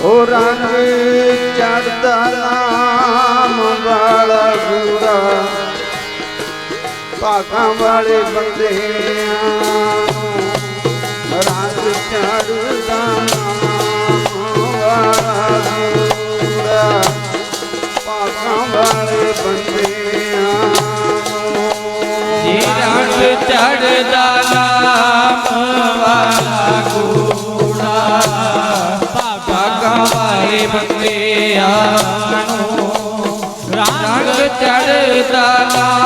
ਹੋ ਰੰਗ ਚੜਦਾ ਨਾਮ ਵਾਲਾ ਗੁਰਾ ਭਾਗਾਂ ਵਾਲੇ ਬੰਦੇ ਆ ਰੰਗ ਚੜਦਾ ਨਾਮ ਵਾਲਾ ਗੁਰਾ ਭਾਗਾਂ ਵਾਲੇ ਬੰਦੇ ਆ ਜੀ ਰੰਗ ਚੜਦਾ ਨਾਮ ਬੰਦਿਆ ਸਾਨੂੰ ਰੰਗ ਚੜਦਾ ਨਾ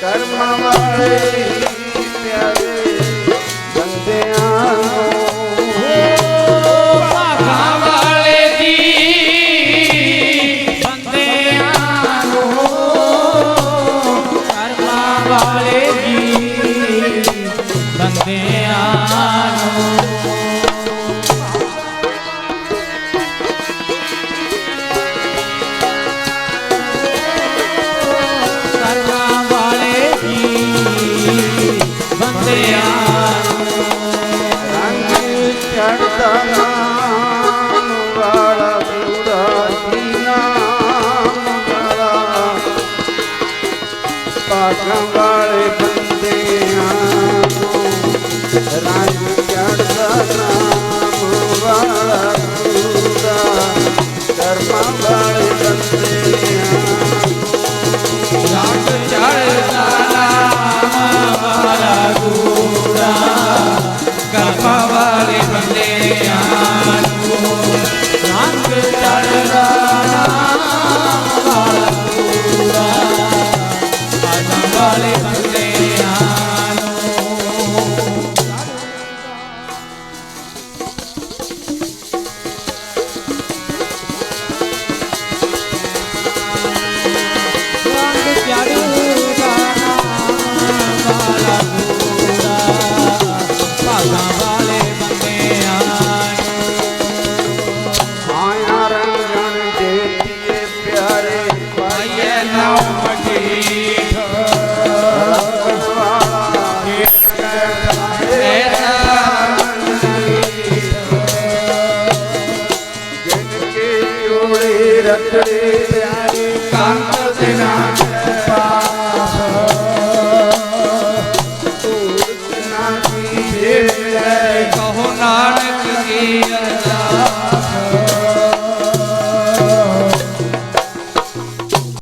ਕਰਮ ਵਾਲੇ ਪਿਆਰੇ ਬੰਦਿਆਂ ਨੂੰ। ਭਾਗਾ ਵਾਲੇ ਦੀ ਬੰਦਿਆਂ ਨੂੰ ਕਰਮ ਵਾਲੇ ਦੀ Yeah.